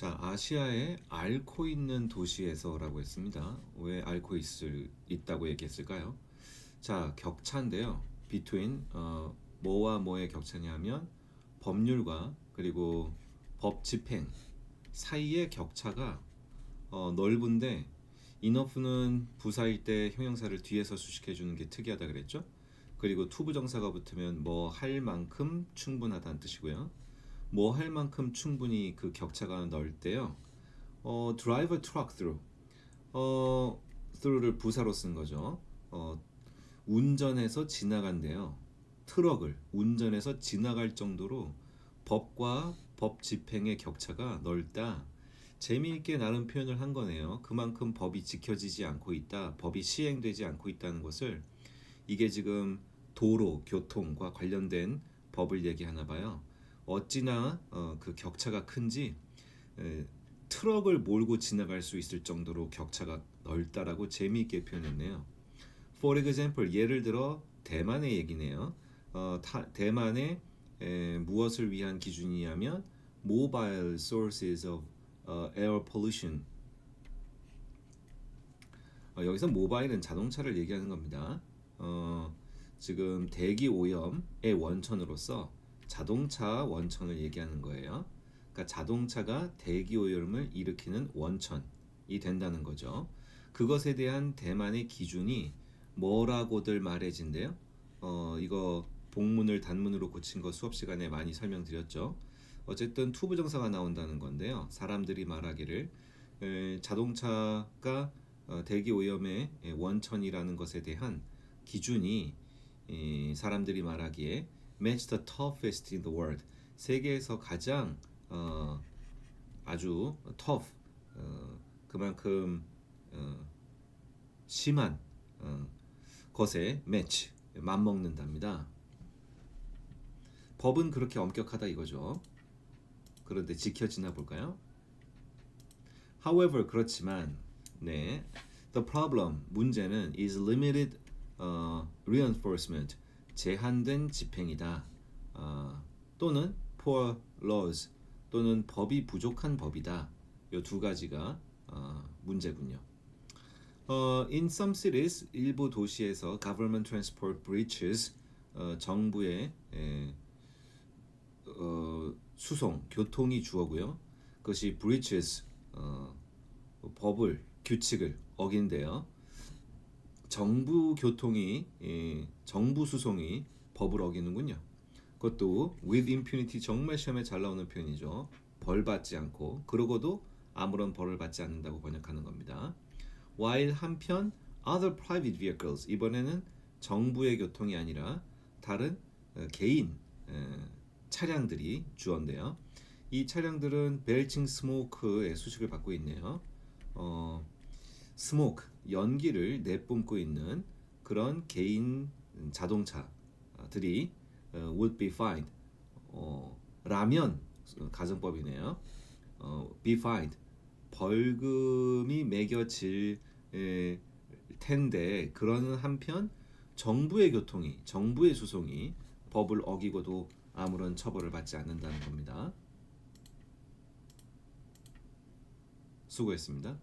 자, 아시아에 앓고 있는 도시에서라고 했습니다. 왜 앓고 있을 있다고 얘기했을까요? 자, 격차인데요. between 어, 뭐와 뭐의 격차냐면 법률과 그리고 법 집행 사이의 격차가 어, 넓은데 인어프는 부사일 때 형용사를 뒤에서 수식해 주는 게 특이하다 그랬죠? 그리고 투부정사가 붙으면 뭐 할 만큼 충분하다는 뜻이고요. 뭐 할 만큼 충분히 그 격차가 넓대요. 어, drive a truck through. 어, through를 부사로 쓴 거죠. 어, 운전해서 지나간대요. 트럭을 운전해서 지나갈 정도로 법과 법 집행의 격차가 넓다. 재미있게 나름 표현을 한 거네요. 그만큼 법이 지켜지지 않고 있다. 법이 시행되지 않고 있다는 것을 이게 지금 도로, 교통과 관련된 법을 얘기하나 봐요. 어찌나 어, 그 격차가 큰지 에, 트럭을 몰고 지나갈 수 있을 정도로 격차가 넓다라고 재미있게 표현했네요. For example, 예를 들어 대만의 얘기네요. 어, 타, 대만의 에, 무엇을 위한 기준이냐면 mobile sources of 어, air pollution. 어, 여기서 모바일은 자동차를 얘기하는 겁니다. 어, 지금 대기 오염의 원천으로서 자동차 원천을 얘기하는 거예요. 그러니까 자동차가 대기 오염을 일으키는 원천이 된다는 거죠. 그것에 대한 대만의 기준이 뭐라고들 말해진대요. 어, 이거 복문을 단문으로 고친 거 수업 시간에 많이 설명드렸죠. 어쨌든 투부정사가 나온다는 건데요. 사람들이 말하기를 에, 자동차가 어, 대기 오염의 에, 원천이라는 것에 대한 기준이 이, 사람들이 말하기에 match the toughest in the world 세계에서 가장 어, 아주 tough 어, 그만큼 어, 심한 어, 것에 match 맞먹는답니다. 법은 그렇게 엄격하다 이거죠. 그런데 지켜지나 볼까요? However 그렇지만 네 the problem 문제는 is limited 어, reinforcement 제한된 집행이다 어, 또는 poor laws 또는 법이 부족한 법이다 이 두 가지가 어, 문제군요. 어, in some cities 일부 도시에서 government transport breaches 어, 정부의 에, 어, 수송, 교통이 주어고요. 그것이 breaches 어, 법을 규칙을 어긴대요. 정부 교통이 예, 정부 수송이 법을 어기는군요. 그것도 with impunity 정말 시험에 잘 나오는 표현이죠. 벌 받지 않고 그러고도 아무런 벌을 받지 않는다고 번역하는 겁니다. while 한편 other private vehicles 이번에는 정부의 교통이 아니라 다른 어, 개인 어, 차량들이 주어인데요. 이 차량들은 벨칭 스모크의 수식을 받고 있네요. 어, 스모크 연기를 내뿜고 있는 그런 개인 자동차들이 어, would be fined 어, 라면 가정법이네요. 어, be fined 벌금이 매겨질 에, 텐데 그러는 한편 정부의 교통이 정부의 수송이 법을 어기고도 아무런 처벌을 받지 않는다는 겁니다. 수고했습니다.